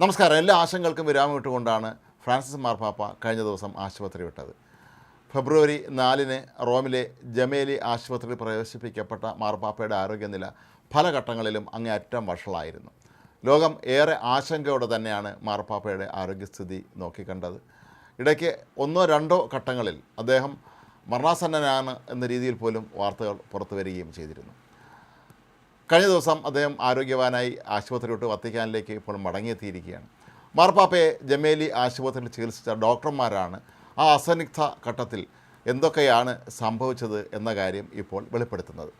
നമസ്കാരം. എല്ലാ ആശങ്കൾക്കും വിരാമം ഇട്ടുകൊണ്ടാണ് ഫ്രാൻസിസ് മാർപ്പാപ്പ കഴിഞ്ഞ ദിവസം ആശുപത്രി വിട്ടത്. ഫെബ്രുവരി നാലിന് റോമിലെ ജമേലി ആശുപത്രിയിൽ പ്രവേശിപ്പിക്കപ്പെട്ട മാർപ്പാപ്പയുടെ ആരോഗ്യനില പല ഘട്ടങ്ങളിലും അങ്ങേയറ്റം വഷളായിരുന്നു. ലോകം ഏറെ ആശങ്കയോടെ തന്നെയാണ് മാർപ്പാപ്പയുടെ ആരോഗ്യസ്ഥിതി നോക്കിക്കണ്ടത്. ഇടയ്ക്ക് ഒന്നോ രണ്ടോ ഘട്ടങ്ങളിൽ അദ്ദേഹം മരണാസന്നനാണ് എന്ന രീതിയിൽ പോലും വാർത്തകൾ പുറത്തു വരികയും ചെയ്തിരുന്നു. കഴിഞ്ഞ ദിവസം അദ്ദേഹം ആരോഗ്യവാനായി ആശുപത്രി വത്തിക്കാനിലേക്ക് ഇപ്പോൾ മടങ്ങിയെത്തിയിരിക്കുകയാണ്. മാർപ്പാപ്പയെ ജമേലി ആശുപത്രിയിൽ ചികിത്സിച്ച ഡോക്ടർമാരാണ് ആ അസന്നിഗ്ധ ഘട്ടത്തിൽ എന്തൊക്കെയാണ് സംഭവിച്ചത് എന്ന കാര്യം ഇപ്പോൾ വെളിപ്പെടുത്തുന്നത്.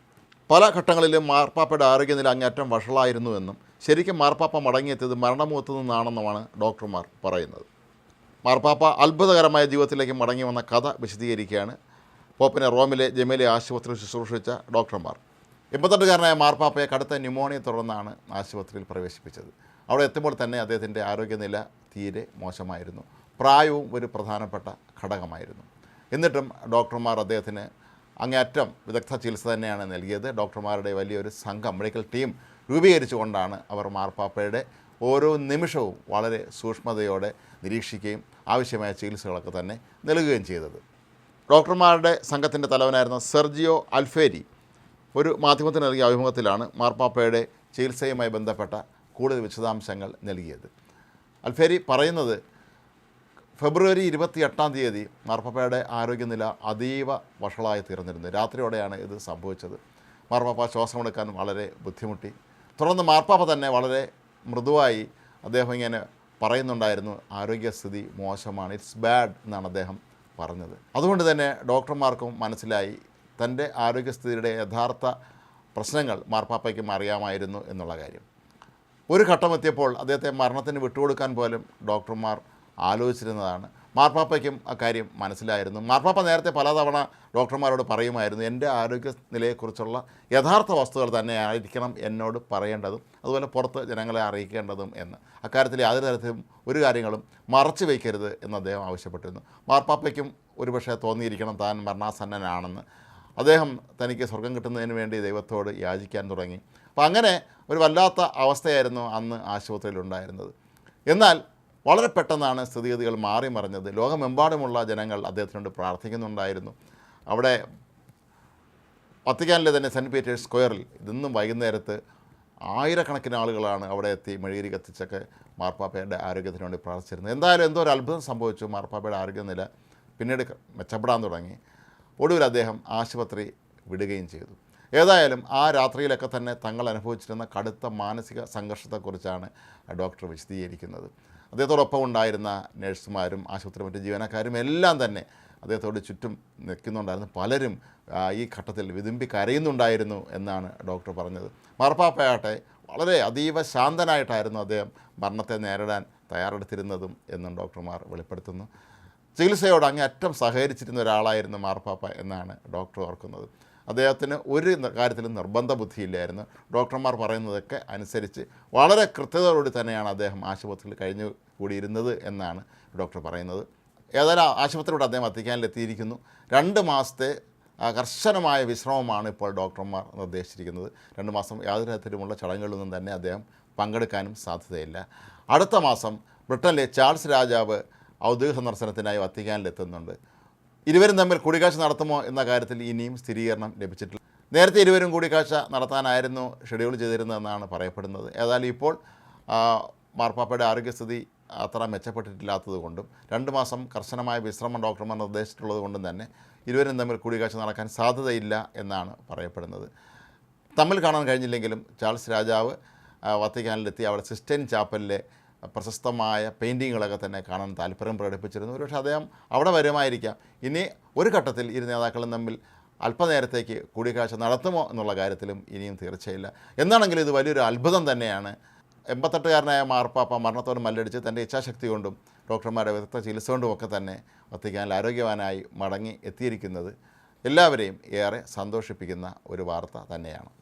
പല ഘട്ടങ്ങളിലും മാർപ്പാപ്പയുടെ ആരോഗ്യനില അങ്ങേറ്റം വഷളായിരുന്നുവെന്നും ശരിക്കും മാർപ്പാപ്പ മടങ്ങിയെത്തിയത് മരണമുഖത്തു നിന്നാണെന്നുമാണ് ഡോക്ടർമാർ പറയുന്നത്. മാർപ്പാപ്പ അത്ഭുതകരമായ ജീവിതത്തിലേക്ക് മടങ്ങി വന്ന കഥ വിശദീകരിക്കുകയാണ്. പോപ്പിനെ റോമിലെ ജമേലി ആശുപത്രിയിൽ ശുശ്രൂഷിച്ച ഡോക്ടർമാർ. എൺപത്തെട്ടുകാരനായ മാർപ്പാപ്പയെ കടുത്ത ന്യൂമോണിയെ തുടർന്നാണ് ആശുപത്രിയിൽ പ്രവേശിപ്പിച്ചത്. അവിടെ എത്തുമ്പോൾ തന്നെ അദ്ദേഹത്തിന്റെ ആരോഗ്യനില തീരെ മോശമായിരുന്നു. പ്രായവും ഒരു പ്രധാനപ്പെട്ട ഘടകമായിരുന്നു. എന്നിട്ടും ഡോക്ടർമാർ അദ്ദേഹത്തിന് അങ്ങേയറ്റം വിദഗ്ധ ചികിത്സ തന്നെയാണ് നൽകിയത്. ഡോക്ടർമാരുടെ വലിയൊരു സംഘം മെഡിക്കൽ ടീം രൂപീകരിച്ചുകൊണ്ടാണ് അവർ മാർപ്പാപ്പയുടെ ഓരോ നിമിഷവും വളരെ സൂക്ഷ്മതയോടെ നിരീക്ഷിക്കുകയും ആവശ്യമായ ചികിത്സകളൊക്കെ തന്നെ നൽകുകയും ചെയ്തത്. ഡോക്ടർമാരുടെ സംഘത്തിന്റെ തലവനായിരുന്ന സെർജിയോ അൽഫേരി ഒരു മാധ്യമത്തിന് നൽകിയ അഭിമുഖത്തിലാണ് മാർപ്പാപ്പയുടെ ചികിത്സയുമായി ബന്ധപ്പെട്ട കൂടുതൽ വിശദാംശങ്ങൾ നൽകിയത്. അൽഫേരി പറയുന്നത് ഫെബ്രുവരി ഇരുപത്തി എട്ടാം തീയതി മാർപ്പാപ്പയുടെ ആരോഗ്യനില അതീവ വഷളായി തീർന്നിരുന്നു. രാത്രിയോടെയാണ് ഇത് സംഭവിച്ചത്. മാർപ്പാപ്പ ശ്വാസമെടുക്കാൻ വളരെ ബുദ്ധിമുട്ടി. തുടർന്ന് മാർപ്പാപ്പ തന്നെ വളരെ മൃദുവായി അദ്ദേഹം ഇങ്ങനെ പറയുന്നുണ്ടായിരുന്നു ആരോഗ്യസ്ഥിതി മോശമാണ്. ഇറ്റ്സ് ബാഡ് എന്നാണ് അദ്ദേഹം പറഞ്ഞത്. അതുകൊണ്ട് തന്നെ ഡോക്ടർമാർക്കും മനസ്സിലായി തന്റെ ആരോഗ്യസ്ഥിതിയുടെ യഥാർത്ഥ പ്രശ്നങ്ങൾ മാർപ്പാപ്പയ്ക്കും അറിയാമായിരുന്നു എന്നുള്ള കാര്യം. ഒരു ഘട്ടമെത്തിയപ്പോൾ അദ്ദേഹത്തെ മരണത്തിന് വിട്ടുകൊടുക്കാൻ പോലും ഡോക്ടർമാർ ആലോചിച്ചിരുന്നതാണ്. മാർപ്പാപ്പയ്ക്കും അക്കാര്യം മനസ്സിലായിരുന്നു. മാർപ്പാപ്പ നേരത്തെ പലതവണ ഡോക്ടർമാരോട് പറയുമായിരുന്നു എന്റെ ആരോഗ്യ നിലയെക്കുറിച്ചുള്ള യഥാർത്ഥ വസ്തുക്കൾ തന്നെ ആയിരിക്കണം എന്നോട് പറയേണ്ടതും അതുപോലെ പുറത്ത് ജനങ്ങളെ അറിയിക്കേണ്ടതും എന്ന്. അക്കാര്യത്തിൽ യാതൊരു തരത്തിലും ഒരു കാര്യങ്ങളും മറച്ചു വയ്ക്കരുത് എന്ന് അദ്ദേഹം ആവശ്യപ്പെട്ടിരുന്നു. മാർപ്പാപ്പയ്ക്കും ഒരുപക്ഷെ തോന്നിയിരിക്കണം താൻ മരണാസന്നനാണെന്ന്. അദ്ദേഹം തനിക്ക് സ്വർഗം കിട്ടുന്നതിന് വേണ്ടി ദൈവത്തോട് യാചിക്കാൻ തുടങ്ങി. അപ്പോൾ അങ്ങനെ ഒരു വല്ലാത്ത അവസ്ഥയായിരുന്നു അന്ന് ആശുപത്രിയിലുണ്ടായിരുന്നത് എന്നാൽ വളരെ പെട്ടെന്നാണ് സ്ഥിതിഗതികൾ മാറി മറിഞ്ഞത്. ലോകമെമ്പാടുമുള്ള ജനങ്ങൾ അദ്ദേഹത്തിനോട് പ്രാർത്ഥിക്കുന്നുണ്ടായിരുന്നു. അവിടെ വത്തിക്കാനിലെ തന്നെ സെന്റ് പീറ്റേഴ്സ് സ്ക്വയറിൽ ഇന്നും വൈകുന്നേരത്ത് ആയിരക്കണക്കിന് ആളുകളാണ് അവിടെ എത്തി മെഴുകിരി കത്തിച്ചൊക്കെ മാർപ്പാപ്പയുടെ ആരോഗ്യത്തിന് വേണ്ടി പ്രാർത്ഥിച്ചിരുന്നത്. എന്തായാലും എന്തോ ഒരു അത്ഭുതം സംഭവിച്ചു. മാർപ്പാപ്പയുടെ ആരോഗ്യനില പിന്നീട് മെച്ചപ്പെടാൻ തുടങ്ങി. ഒടുവിൽ അദ്ദേഹം ആശുപത്രി വിടുകയും ചെയ്തു. ഏതായാലും ആ രാത്രിയിലൊക്കെ തന്നെ തങ്ങൾ അനുഭവിച്ചിരുന്ന കടുത്ത മാനസിക സംഘർഷത്തെക്കുറിച്ചാണ് ഡോക്ടർ വിശദീകരിക്കുന്നത്. അദ്ദേഹത്തോടൊപ്പം ഉണ്ടായിരുന്ന നഴ്സുമാരും ആശുപത്രി മറ്റ് ജീവനക്കാരും എല്ലാം തന്നെ അദ്ദേഹത്തോട് ചുറ്റും നിൽക്കുന്നുണ്ടായിരുന്നു. പലരും ഈ ഘട്ടത്തിൽ വിതുമ്പി കരയുന്നുണ്ടായിരുന്നു എന്നാണ് ഡോക്ടർ പറഞ്ഞത്. മാർപ്പാപ്പയാട്ടെ വളരെ അതീവ ശാന്തനായിട്ടായിരുന്നു അദ്ദേഹം മരണത്തെ നേരിടാൻ തയ്യാറെടുത്തിരുന്നതും എന്നും ഡോക്ടർമാർ വെളിപ്പെടുത്തുന്നു. ചികിത്സയോട് അങ്ങേയറ്റം സഹകരിച്ചിരുന്ന ഒരാളായിരുന്നു മാർപ്പാപ്പ എന്നാണ് ഡോക്ടർ ഓർക്കുന്നത്. അദ്ദേഹത്തിന് ഒരു കാര്യത്തിലും നിർബന്ധ ബുദ്ധിയില്ലായിരുന്നു. ഡോക്ടർമാർ പറയുന്നതൊക്കെ അനുസരിച്ച് വളരെ കൃത്യതയോടുകൂടി തന്നെയാണ് അദ്ദേഹം ആശുപത്രിയിൽ കഴിഞ്ഞു കൂടിയിരുന്നത് എന്നാണ് ഡോക്ടർ പറയുന്നത്. ഏതായാലും ആശുപത്രിയോട് അദ്ദേഹം വത്തിക്കാനിലെത്തിയിരിക്കുന്നു രണ്ട് മാസത്തെ കർശനമായ വിശ്രമമാണ് ഇപ്പോൾ ഡോക്ടർമാർ നിർദ്ദേശിച്ചിരിക്കുന്നത്. രണ്ട് മാസം യാതൊരു തരത്തിലുമുള്ള ചടങ്ങുകളിലൊന്നും തന്നെ അദ്ദേഹം പങ്കെടുക്കാനും സാധ്യതയില്ല. അടുത്ത മാസം ബ്രിട്ടനിലെ ചാൾസ് രാജാവ് ഔദ്യോഗിക സന്ദർശനത്തിനായി വത്തിക്കാനിലെത്തുന്നുണ്ട്. ഇരുവരും തമ്മിൽ കൂടിക്കാഴ്ച നടത്തുമോ എന്ന കാര്യത്തിൽ ഇനിയും സ്ഥിരീകരണം ലഭിച്ചിട്ടില്ല. നേരത്തെ ഇരുവരും കൂടിക്കാഴ്ച നടത്താനായിരുന്നു ഷെഡ്യൂൾ ചെയ്തിരുന്നതെന്നാണ് പറയപ്പെടുന്നത്. ഏതായാലും ഇപ്പോൾ മാർപ്പാപ്പയുടെ ആരോഗ്യസ്ഥിതി അത്ര മെച്ചപ്പെട്ടിട്ടില്ലാത്തതുകൊണ്ടും രണ്ട് മാസം കർശനമായ വിശ്രമം ഡോക്ടർമാർ നിർദ്ദേശിച്ചിട്ടുള്ളത് കൊണ്ടും തന്നെ ഇരുവരും തമ്മിൽ കൂടിക്കാഴ്ച നടക്കാൻ സാധ്യതയില്ല എന്നാണ് പറയപ്പെടുന്നത്. തമ്മിൽ കാണാൻ കഴിഞ്ഞില്ലെങ്കിലും ചാൾസ് രാജാവ് വത്തിക്കാനിലെത്തി. അവിടെ സിസ്റ്റൈൻ ചാപ്പലിലെ പ്രശസ്തമായ പെയിന്റിങ്ങുകളൊക്കെ തന്നെ കാണാൻ താല്പര്യം പ്രകടിപ്പിച്ചിരുന്നു. ഒരുപക്ഷെ അദ്ദേഹം അവിടെ വരുമായിരിക്കാം. ഇനി ഒരു ഘട്ടത്തിൽ ഇരു നേതാക്കളും തമ്മിൽ അല്പനേരത്തേക്ക് കൂടിക്കാഴ്ച നടത്തുമോ എന്നുള്ള കാര്യത്തിലും ഇനിയും തീർച്ചയില്ല. എന്നാണെങ്കിലും ഇത് വലിയൊരു അത്ഭുതം തന്നെയാണ്. എൺപത്തെട്ടുകാരനായ മാർപ്പാപ്പ മരണത്തോട് മല്ലടിച്ച് തന്റെ ഇച്ഛാശക്തി കൊണ്ടും ഡോക്ടർമാരുടെ വിദഗ്ധ ചികിത്സ കൊണ്ടും ഒക്കെ തന്നെ വത്തിക്കാനിൽ ആരോഗ്യവാനായി മടങ്ങി എത്തിയിരിക്കുന്നത് എല്ലാവരെയും ഏറെ സന്തോഷിപ്പിക്കുന്ന ഒരു വാർത്ത തന്നെയാണ്.